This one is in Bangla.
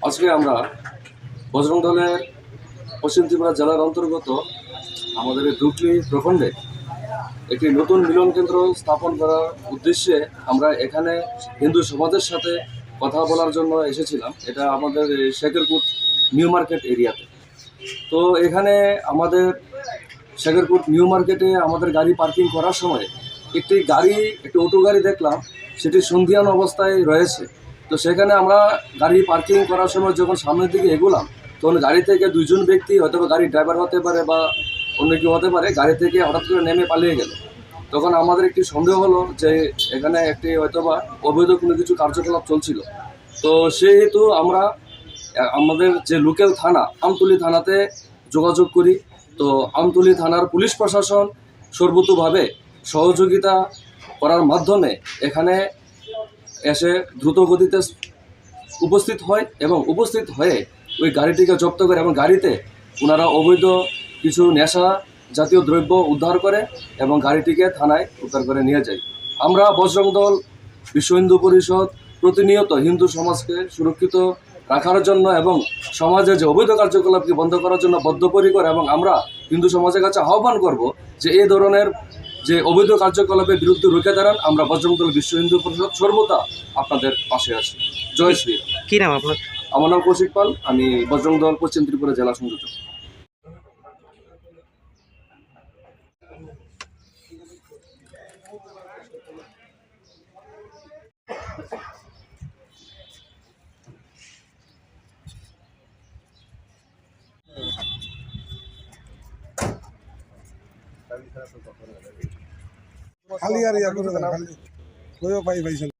আজকে আমরা বজরং দলের পশ্চিম ত্রিপুরা জেলার অন্তর্গত আমাদের ধুকলি প্রখণ্ডে একটি নতুন মিলন কেন্দ্র স্থাপন করার উদ্দেশ্যে আমরা এখানে হিন্দু সমাজের সাথে কথা বলার জন্য এসেছিলাম। এটা আমাদের শেখেরপুর নিউ মার্কেট এরিয়াতে। তো এখানে আমাদের শেখেরপুর নিউ মার্কেটে আমাদের গাড়ি পার্কিং করার সময় একটি গাড়ি, একটি অটো গাড়ি দেখলাম। সেটি সন্ধিয়ান অবস্থায় রয়েছে। তো সেখানে আমরা গাড়ি পার্কিং করার সময় যখন সামনের দিকে এগোলাম, তখন গাড়ি থেকে দুইজন ব্যক্তি হয়তো বা গাড়ির ড্রাইভার হতে পারে বা অন্য কেউ হতে পারে, গাড়ি থেকে হঠাৎ করে নেমে পালিয়ে গেল। তখন আমাদের একটি সন্দেহ হলো যে এখানে একটি হয়তোবা অবৈধ কোনো কিছু কার্যকলাপ চলছিল। তো সেহেতু আমরা আমাদের যে লোকাল থানা, আমতলি থানাতে যোগাযোগ করি। তো আমতলি থানার পুলিশ প্রশাসন সর্বতোভাবে সহযোগিতা করার মাধ্যমে এখানে এসে দ্রুত গতিতে উপস্থিত হয় এবং উপস্থিত হয়ে ওই গাড়িটিকে জব্দ করে এবং গাড়িতে ওনারা অবৈধ কিছু নেশা জাতীয় দ্রব্য উদ্ধার করে এবং গাড়িটিকে থানায় উদ্ধার করে নিয়ে যায়। আমরা বজরং দল বিশ্ব হিন্দু পরিষদ প্রতিনিয়ত হিন্দু সমাজকে সুরক্ষিত রাখার জন্য এবং সমাজে যে অবৈধ কার্যকলাপকে বন্ধ করার জন্য বদ্ধপরিকর এবং আমরা হিন্দু সমাজের কাছে আহ্বান করব যে এই ধরনের যে অবৈধ কার্যকলাপের বিরুদ্ধে রুখে দাঁড়ান আমরা বজরং দল বিশ্ব হিন্দু পরিষদ সর্বদা আপনাদের পাশে আছি। জয় শ্রী কি নাম আপনার? আমার নাম কৌশিক পাল আমি বজরং দল পশ্চিম ত্রিপুরা জেলা সংযোজক। খালি আর ইয়া করে দেন খালি। কইও পাই পাইছেন।